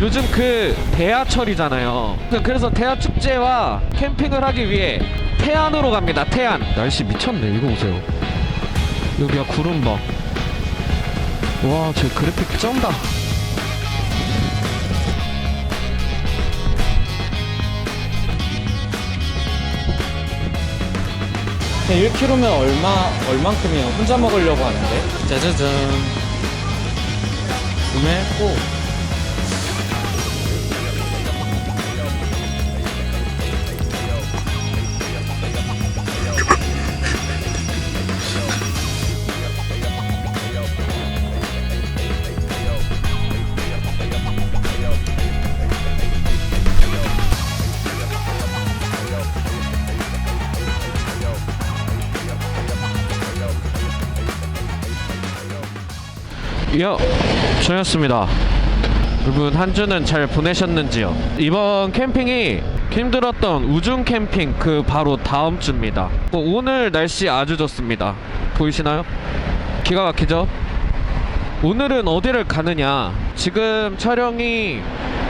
요즘 그 대하철이잖아요. 그- 그래서 대하 축제와 캠핑을 하기 위해 태안으로 갑니다. 태안. 날씨 미쳤네. 이거 보세요. 여기가 구름 봐. 와, 제 그래픽 쩐다. 네, 1kg면 얼마 얼만큼이에요? 혼자 먹으려고 하는데 짜자잔 구매했고 여, 저였습니다. 여러분 한 주는 잘 보내셨는지요? 이번 캠핑이 힘들었던 우중 캠핑 그 바로 다음 주입니다. 어, 오늘 날씨 아주 좋습니다. 보이시나요? 기가 막히죠? 오늘은 어디를 가느냐? 지금 촬영이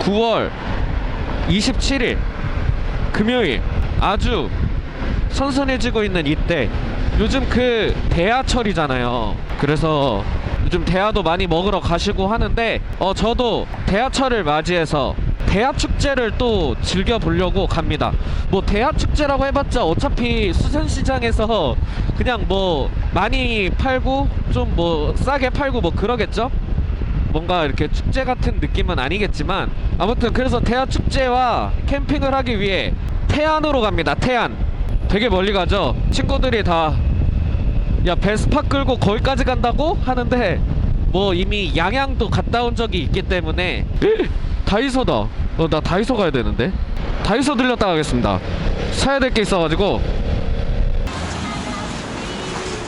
9월 27일 금요일 아주 선선해지고 있는 이때 요즘 그 대하철이잖아요. 그래서 요즘 대하도 많이 먹으러 가시고 하는데 어 저도 대하철을 맞이해서 대하 축제를 또 즐겨 보려고 갑니다. 뭐 대하 축제라고 해봤자 어차피 수산시장에서 그냥 뭐 많이 팔고 좀 뭐 싸게 팔고 뭐 그러겠죠? 뭔가 이렇게 축제 같은 느낌은 아니겠지만 아무튼 그래서 대하 축제와 캠핑을 하기 위해 태안으로 갑니다. 태안. 되게 멀리 가죠. 친구들이 다 야 베스파 끌고 거기까지 간다고 하는데 뭐 이미 양양도 갔다 온 적이 있기 때문에 다이소다. 어 나 다이소 가야 되는데. 다이소 들렸다 가겠습니다. 사야 될 게 있어가지고.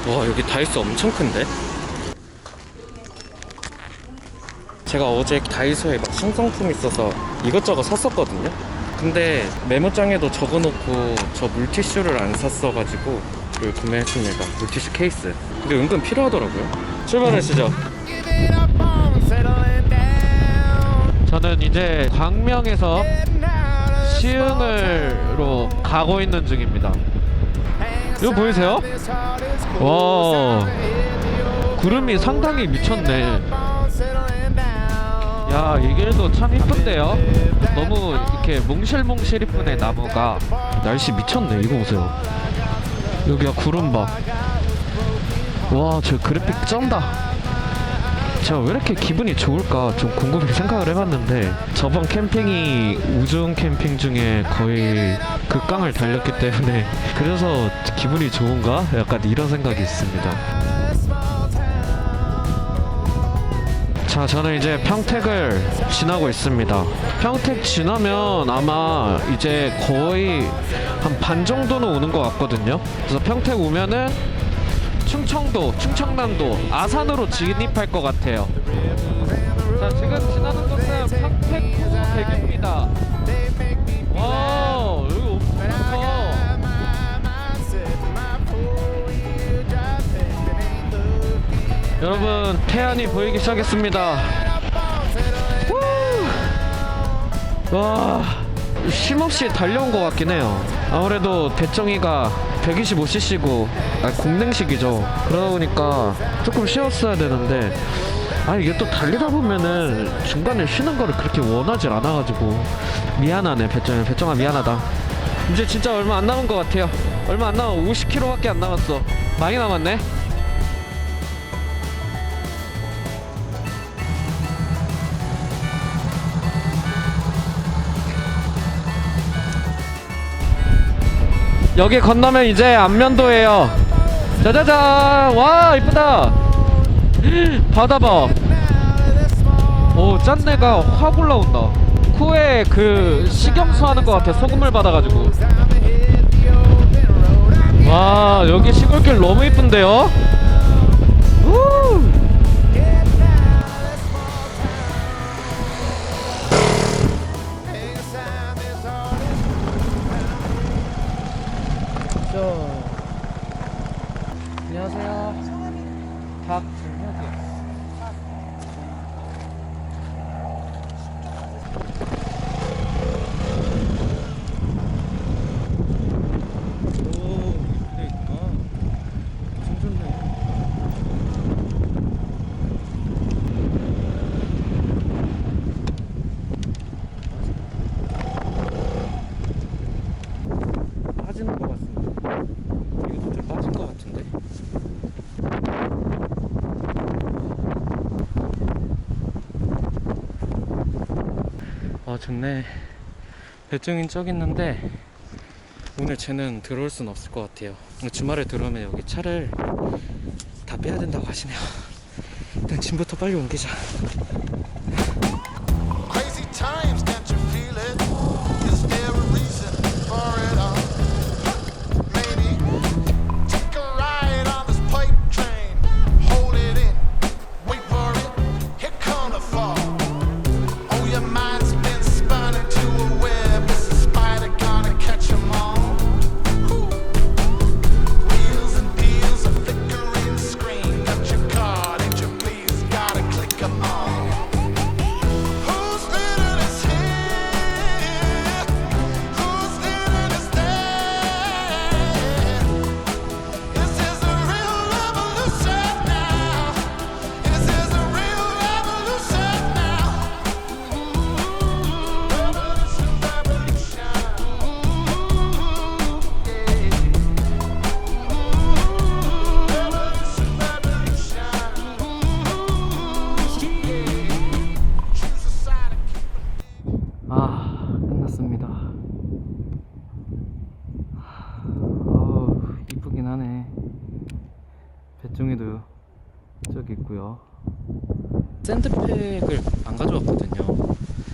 와 여기 다이소 엄청 큰데 제가 어제 다이소에 막 신상품 있어서 이것저것 샀었거든요 근데 메모장에도 적어놓고 저 물티슈를 안 샀어가지고 이걸 구매했습니다 물티슈 케이스 근데 은근 필요하더라고요 출발하시죠 저는 이제 광명에서 시흥을로 가고 있는 중입니다. 이거 보이세요? 와 구름이 상당히 미쳤네. 야, 이 길도 참 이쁜데요? 너무 이렇게 몽실몽실 이쁘네, 나무가. 날씨 미쳤네, 이거 보세요. 여기가 구름 봐. 와, 저 그래픽 쩐다. 제가 왜 이렇게 기분이 좋을까 좀 궁금히 생각을 해봤는데 저번 캠핑이 우중 캠핑 중에 거의 극강을 달렸기 때문에 그래서 기분이 좋은가? 약간 이런 생각이 있습니다. 자, 저는 이제 평택을 지나고 있습니다. 평택 지나면 아마 이제 거의 한 반 정도는 오는 것 같거든요. 그래서 평택 오면은 충청도, 충청남도, 아산으로 진입할 것 같아요. 자, 지금 지나는 곳은 평택구 대교입니다. 와, 여러분, 태안이 보이기 시작했습니다. 우! 와, 쉼없이 달려온 것 같긴 해요. 아무래도 대정이가 125cc고 아, 공랭식이죠. 그러다 보니까 조금 쉬었어야 되는데 아 이게 또 달리다 보면은 중간에 쉬는 거를 그렇게 원하지 않아가지고 미안하네 배정이 배정아 미안하다. 이제 진짜 얼마 안 남은 것 같아요. 얼마 안 남아 50km밖에 안 남았어. 많이 남았네. 여기 건너면 이제 안면도예요. 짜자잔! 와 이쁘다. 바다 봐. 오 짠내가 확 올라온다. 코에 그 식염수 하는 것 같아. 소금을 받아가지고. 와 여기 시골길 너무 이쁜데요? 아 좋네. 배정인 저기 있는데 오늘 쟤는 들어올 순 없을 것 같아요. 주말에 들어오면 여기 차를 다 빼야 된다고 하시네요. 일단 짐부터 빨리 옮기자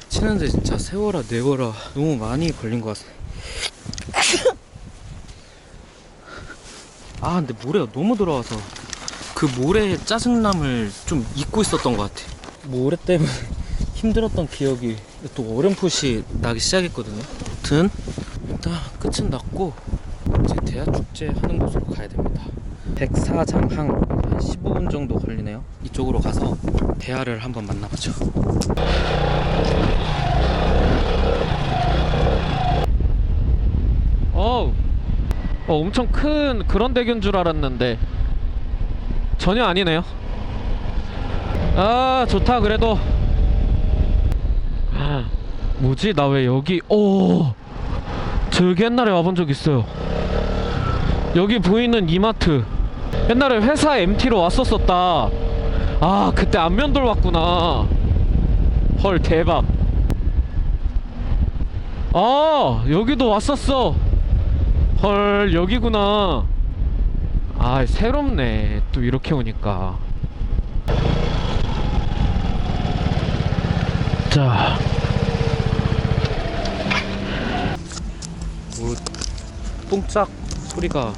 치는데 진짜 세워라 내워라 너무 많이 걸린 것 같아 아 근데 모래가 너무 들어와서 그 모래의 짜증남을 좀 잊고 있었던 것 같아 모래 때문에 힘들었던 기억이 또 어렴풋이 나기 시작했거든요. 아무튼 일단 끝은 났고 이제 대하 축제 하는 곳으로 가야 됩니다. 백사장항 한 15분 정도 걸리네요. 이쪽으로 가서 대하를 한번 만나보죠. 어우. 어, 엄청 큰 그런 대교인 줄 알았는데. 전혀 아니네요. 아 좋다 그래도. 아, 뭐지? 나 왜 여기 오! 저기 옛날에 와본 적 있어요. 여기 보이는 이마트. 옛날에 회사 MT로 왔었었다 아 그때 안면돌 왔구나. 헐 대박. 아 여기도 왔었어. 헐 여기구나. 아 새롭네. 또 이렇게 오니까. 자. 오, 똥짝 소리가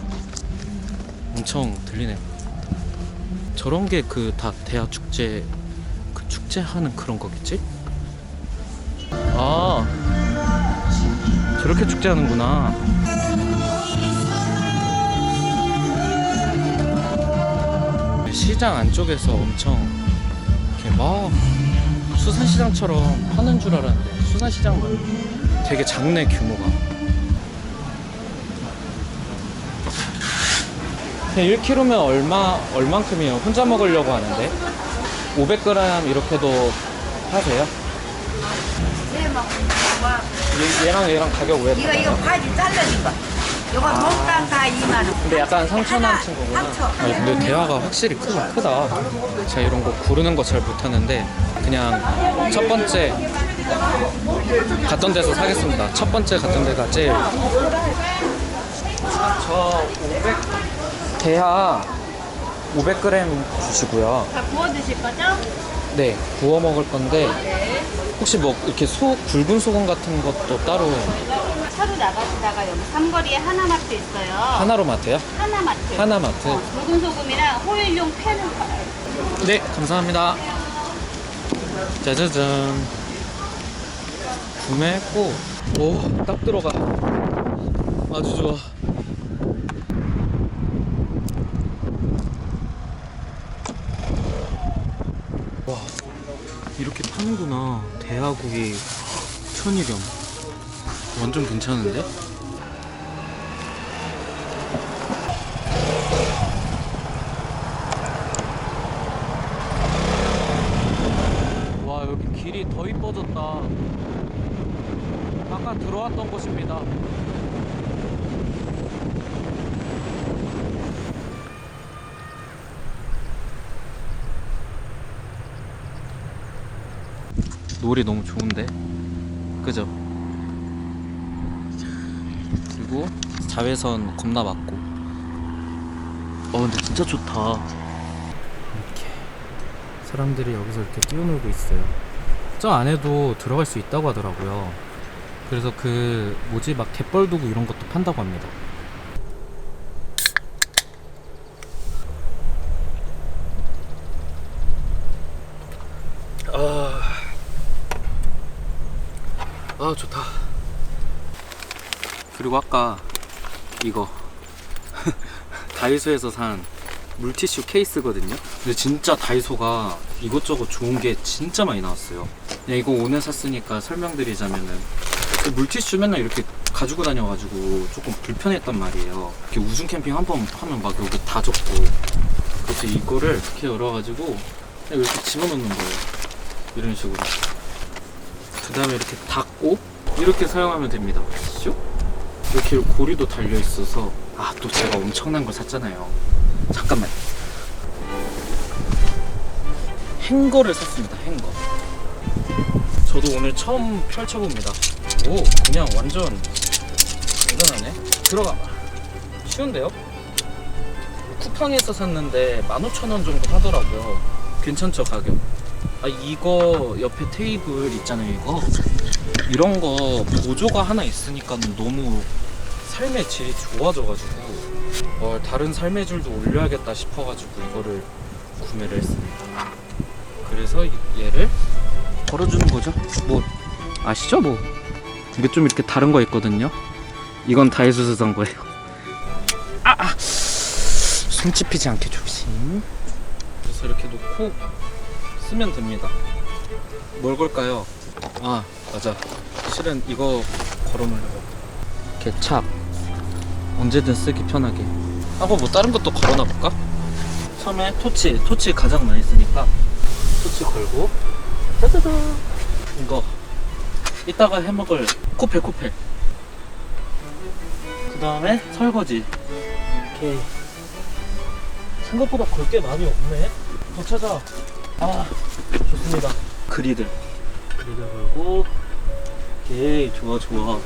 엄청 들리네요. 저런 게 그 다 대하 축제 그 축제 하는 그런 거겠지? 아 저렇게 축제하는구나. 시장 안쪽에서 엄청 이렇게 막 수산시장처럼 하는 줄 알았는데 수산시장은 되게 작네 규모가. 1kg면 얼마 얼만큼이에요? 혼자 먹으려고 하는데 500g 이렇게도 하세요? 네, 얘, 얘랑 얘랑 가격 왜 이거, 이거 달라요? 바지 잘라진 거. 이거 몸값 다 2만원. 근데 약간 상처난 친구구나. 아, 근데 대화가 확실히 크다, 크다. 제가 이런 거 고르는 거 잘 못하는데 그냥 첫 번째 갔던 데서 사겠습니다. 첫 번째 갔던 데가 제일. 저 500, 대하 500g 주시고요. 다 구워 드실 거죠? 네, 구워 먹을 건데 혹시 뭐 이렇게 소 굵은 소금 같은 것도 따로 차로 나가시다가 여기 삼거리에 하나마트 있어요. 하나로 마트요? 하나마트. 하나마트. 어, 붉은 소금이랑 호일용 팬을 팔아요. 네, 감사합니다. 짜자잔. 구매했고, 오, 딱 들어가. 아주 좋아. 와, 이렇게 파는구나. 대하고기 천일염. 완전 괜찮은데? 와 여기 길이 더 이뻐졌다 아까 들어왔던 곳입니다 놀이 너무 좋은데 그죠? 그리고 자외선 겁나 맞고. 어 근데 진짜 좋다. 이렇게 사람들이 여기서 이렇게 뛰어놀고 있어요. 저 안에도 들어갈 수 있다고 하더라고요. 그래서 그 뭐지 막 갯벌 도구 이런 것도 판다고 합니다. 아 좋다. 그리고 아까 이거 다이소에서 산 물티슈 케이스거든요. 근데 진짜 다이소가 이것저것 좋은 게 진짜 많이 나왔어요. 그냥 이거 오늘 샀으니까 설명드리자면은 그 물티슈 맨날 이렇게 가지고 다녀가지고 조금 불편했단 말이에요. 이렇게 우중 캠핑 한 번 하면 막 여기 다 젖고 그래서 이거를 이렇게 열어가지고 그냥 이렇게 집어넣는 거예요. 이런 식으로. 그 다음에 이렇게 닫고 이렇게 사용하면 됩니다. 슉 이렇게 고리도 달려 있어서 아 또 제가 엄청난 걸 샀잖아요. 잠깐만. 행거를 샀습니다. 행거. 저도 오늘 처음 펼쳐봅니다. 오 그냥 완전 대단하네. 들어가. 쉬운데요? 쿠팡에서 샀는데 15,000원 정도 하더라고요. 괜찮죠 가격? 아 이거 옆에 테이블 있잖아요 이거. 이런 거 보조가 하나 있으니까 너무 삶의 질이 좋아져가지고 어, 다른 삶의 질도 올려야겠다 싶어가지고 이거를 구매를 했습니다. 그래서 이- 얘를 걸어주는 거죠? 뭐 아시죠? 뭐 이게 좀 이렇게 다른 거 있거든요. 이건 다이소에서 산 거예요. 아, 아. 손 찝히지 않게 조심. 그래서 이렇게 놓고 쓰면 됩니다. 뭘 걸까요? 아 맞아. 실은 이거 걸어 놓으려고. 개착. 언제든 쓰기 편하게. 하고 뭐 다른 것도 걸어 놔 볼까? 처음에 토치, 토치 가장 많이 쓰니까 토치 걸고 짜자잔 이거 이따가 해먹을 코펠 코펠 그 다음에 설거지 오케이 생각보다 걸 게 많이 없네 더 찾아 아 좋습니다. 그리들 그리들 걸고 오케이 좋아 좋아.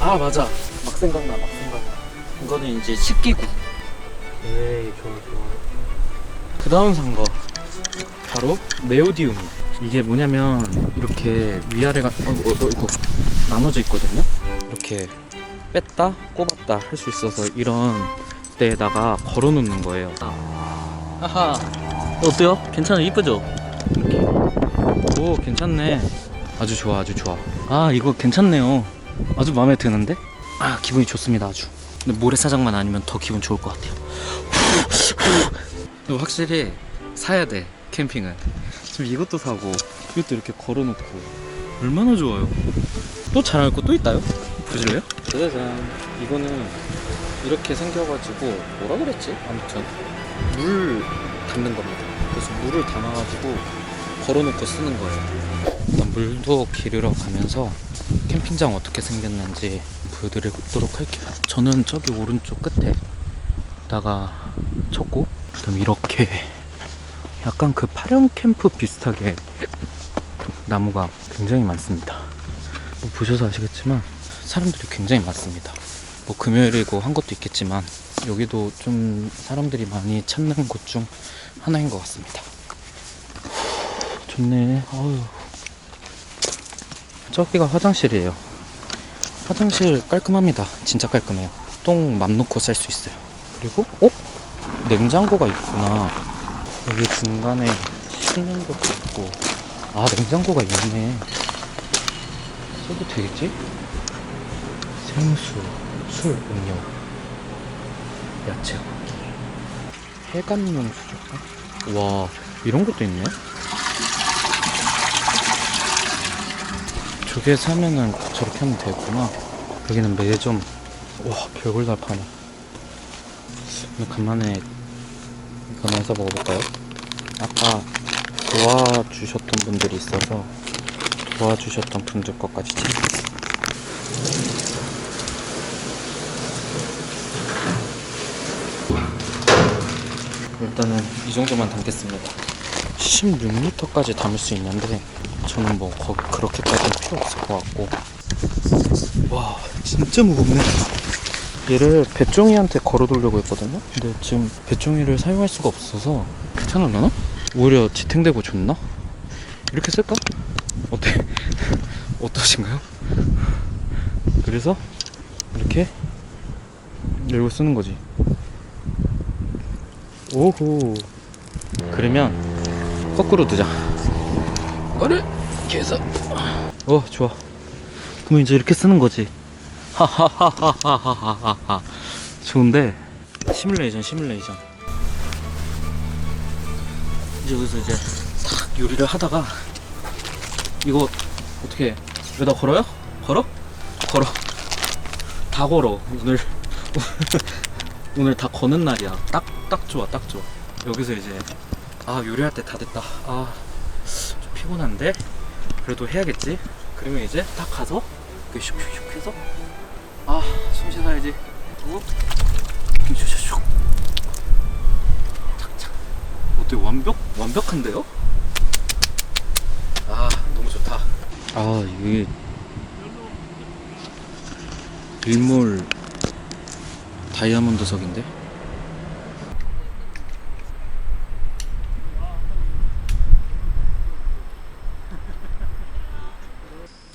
아 맞아. 막 생각나 막 생각나. 이거는 이제 식기구. 오케이 좋아 좋아. 그 다음 산 거. 바로 네오디움 이게 뭐냐면 이렇게 위아래가 어, 어, 어, 이거 나눠져 있거든요? 이렇게 뺐다 꼽았다 할 수 있어서 이런 데에다가 걸어 놓는 거예요. 아하 어때요? 괜찮아 이쁘죠? 이렇게 오 괜찮네 아주 좋아 아주 좋아 아 이거 괜찮네요 아주 마음에 드는데 아 기분이 좋습니다 아주 근데 모래사장만 아니면 더 기분 좋을 것 같아요 확실히 사야 돼 캠핑은 지금 이것도 사고 이것도 이렇게 걸어놓고 얼마나 좋아요 또 잘할 거 또 있다요? 보실래요? 짜자잔 이거는 이렇게 생겨가지고 뭐라 그랬지? 아무튼 물 담는 겁니다. 그래서 물을 담아가지고 걸어놓고 쓰는 거예요. 일단 물도 기르러 가면서 캠핑장 어떻게 생겼는지 보여드리도록 할게요. 저는 저기 오른쪽 끝에다가 쳤고, 그다음 이렇게 약간 그 파령 캠프 비슷하게 나무가 굉장히 많습니다. 뭐 보셔서 아시겠지만 사람들이 굉장히 많습니다. 뭐 금요일이고 한 것도 있겠지만 여기도 좀 사람들이 많이 찾는 곳 중 하나인 것 같습니다. 좋네. 어휴. 저기가 화장실이에요. 화장실 깔끔합니다. 진짜 깔끔해요. 똥 맘 놓고 쌀 수 있어요. 그리고 어? 냉장고가 있구나. 여기 중간에 씻는 것도 있고. 아 냉장고가 있네. 써도 되겠지? 생수, 술, 음료, 야채 고기, 해감용 수족관? 와, 이런 것도 있네? 두 개 사면은 저렇게 하면 되구나. 여기는 매점. 와, 별걸 다 파네. 간만에 이거나 해서 먹어볼까요? 아까 도와주셨던 분들이 있어서 도와주셨던 분들 것까지 챙겼어요. 일단은 이 정도만 담겠습니다. 슉. 16리터까지 담을 수 있는데 저는 뭐 거, 그렇게까지는 필요 없을 것 같고 와 진짜 무겁네 얘를 배종이한테 걸어두려고 했거든요 근데 지금 배종이를 사용할 수가 없어서 괜찮을려나? 오히려 지탱되고 좋나? 이렇게 쓸까? 어때? 어떠신가요? 그래서 이렇게 열고 쓰는 거지 오호 그러면 거꾸로 두자. 이거를 해서? 어 좋아. 그러면 이제 이렇게 쓰는 거지. 하하하하하하하 좋은데? 시뮬레이션 시뮬레이션. 이제 여기서 이제 탁 요리를 하다가 이거 어떻게 여기다 걸어요? 걸어? 걸어. 다 걸어. 오늘 오늘 다 거는 날이야. 딱 딱 좋아 딱 좋아. 여기서 이제 아 요리할 때 다 됐다. 아 좀 피곤한데? 그래도 해야겠지? 그러면 이제 딱 가서 이렇게 슉슉슉 해서 아 숨 쉬어야지. 어? 슉슉슉. 착착. 어때 완벽? 완벽한데요? 아 너무 좋다. 아 이게 일몰 다이아몬드석인데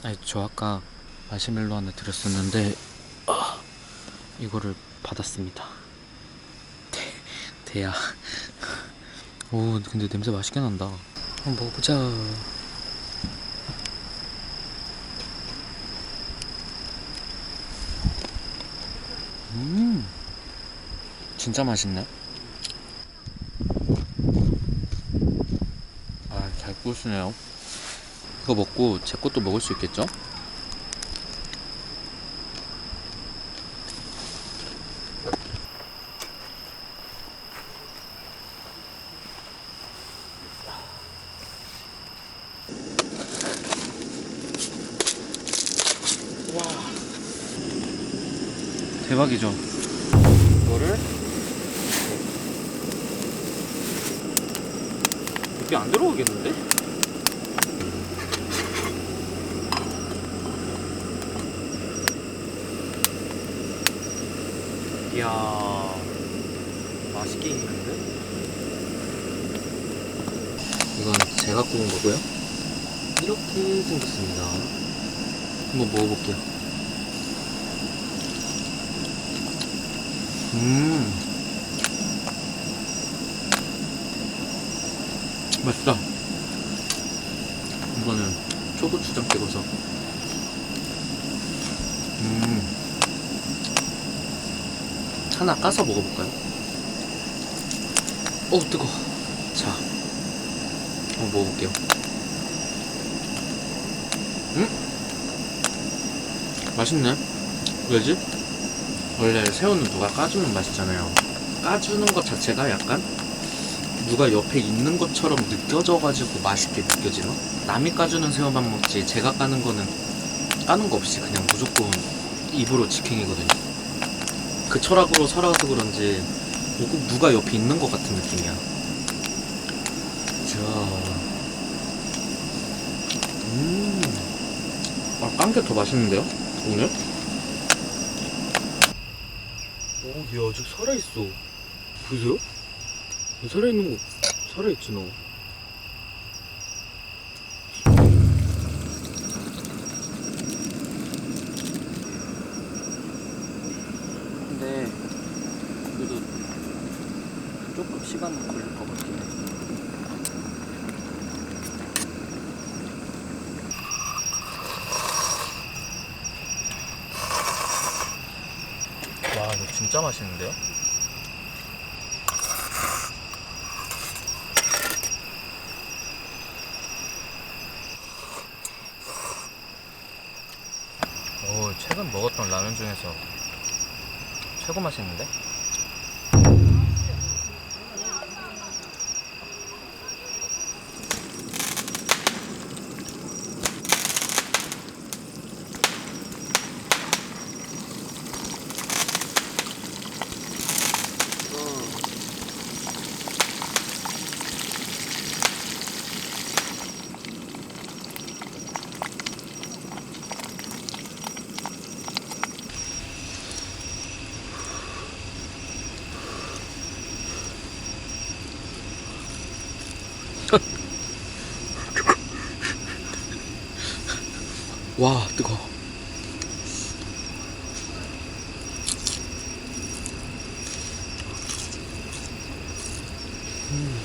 아니 저 아까 마시멜로 하나 드렸었는데 아, 이거를 받았습니다. 대, 대야. 오 근데 냄새 맛있게 난다. 한번 먹어보자. 음 진짜 맛있네. 아 잘 구우시네요 이거 먹고 제 것도 먹을 수 있겠죠? 대박이죠? 이거를 여기 안 들어오겠는데? 이야 맛있게 익는데? 이건 구운 거고요? 이렇게 생겼습니다. 한번 먹어볼게요. 음. 맛있다. 이거는 초고추장 찍어서. 음. 하나 까서 먹어볼까요? 어 뜨거. 자, 한번 먹어볼게요. 음? 맛있네. 왜지? 원래 새우는 누가 까주면 맛있잖아요. 까주는 것 자체가 약간 누가 옆에 있는 것처럼 느껴져가지고 맛있게 느껴지나? 남이 까주는 새우만 먹지 제가 까는 거는 까는 거 없이 그냥 무조건 입으로 직행이거든요. 그 철학으로 살아서 그런지 뭐꼭 누가 옆에 있는 것 같은 느낌이야. 자, 음, 아, 깐게더 맛있는데요? 오늘? 오, 얘 아직 살아있어. 보세요? 살아있는 거, 살아있지, 너. 근데 그래도 조금 시간은 걸릴 것 같긴 해. 와 이거 진짜 맛있는데요? 오 최근 먹었던 라면 중에서 최고 맛있는데? 와 뜨거. 음.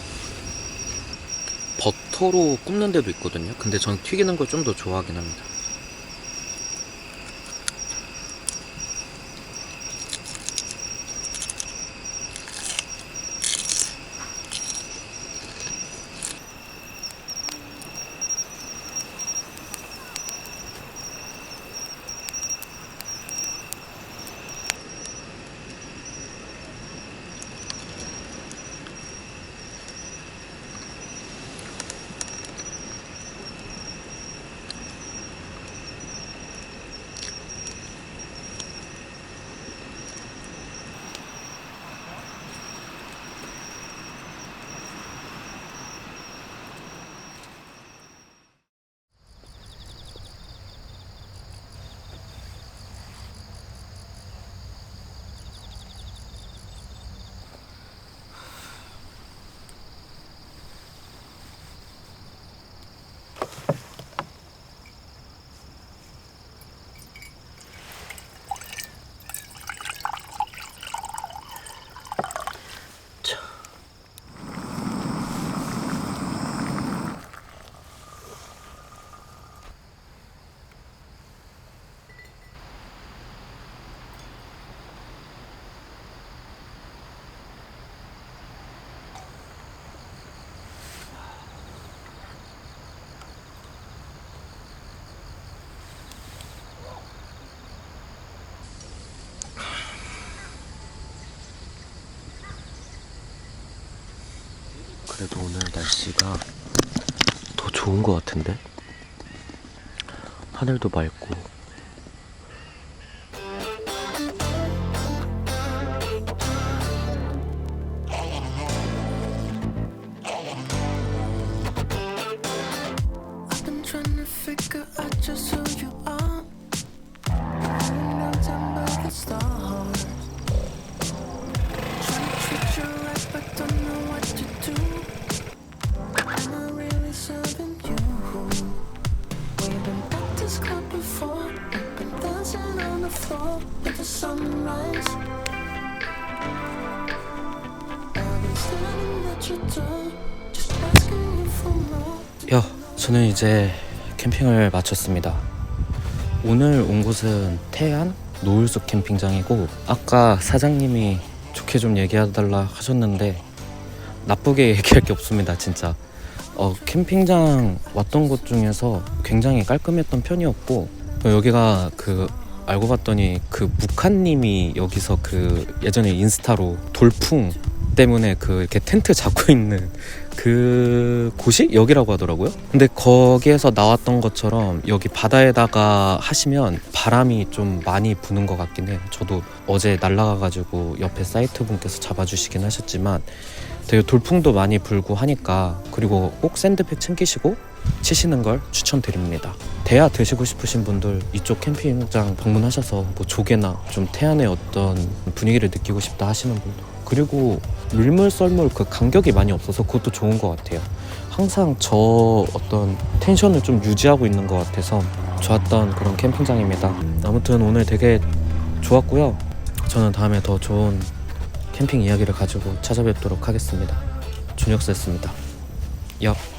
버터로 굽는 데도 있거든요. 근데 전 튀기는 걸 좀 더 좋아하긴 합니다. 그래도 오늘 날씨가 더 좋은 것 같은데? 하늘도 맑고 on the floor with the sunrise. At more. 야, 저는 이제 캠핑을 마쳤습니다. 오늘 온 곳은 태안 노을숲 캠핑장이고 아까 사장님이 좋게 좀 얘기해달라 하셨는데 나쁘게 얘기할 게 없습니다, 진짜. 어, 캠핑장 왔던 곳 중에서 굉장히 깔끔했던 편이었고 어, 여기가 그 알고 봤더니 그 북한님이 여기서 그 예전에 인스타로 돌풍 때문에 그 이렇게 텐트 잡고 있는 그 곳이 여기라고 하더라고요. 근데 거기에서 나왔던 것처럼 여기 바다에다가 하시면 바람이 좀 많이 부는 것 같긴 해요. 저도 어제 날라가가지고 옆에 사이트 분께서 잡아주시긴 하셨지만 되게 돌풍도 많이 불고 하니까 그리고 꼭 샌드백 챙기시고 치시는 걸 추천드립니다. 대야 드시고 싶으신 분들 이쪽 캠핑장 방문하셔서 뭐 조개나 좀 태안의 어떤 분위기를 느끼고 싶다 하시는 분들 그리고 밀물 썰물 그 간격이 많이 없어서 그것도 좋은 것 같아요. 항상 저 어떤 텐션을 좀 유지하고 있는 것 같아서 좋았던 그런 캠핑장입니다. 아무튼 오늘 되게 좋았고요. 저는 다음에 더 좋은 캠핑 이야기를 가지고 찾아뵙도록 하겠습니다. 준혁스였습니다. 엽.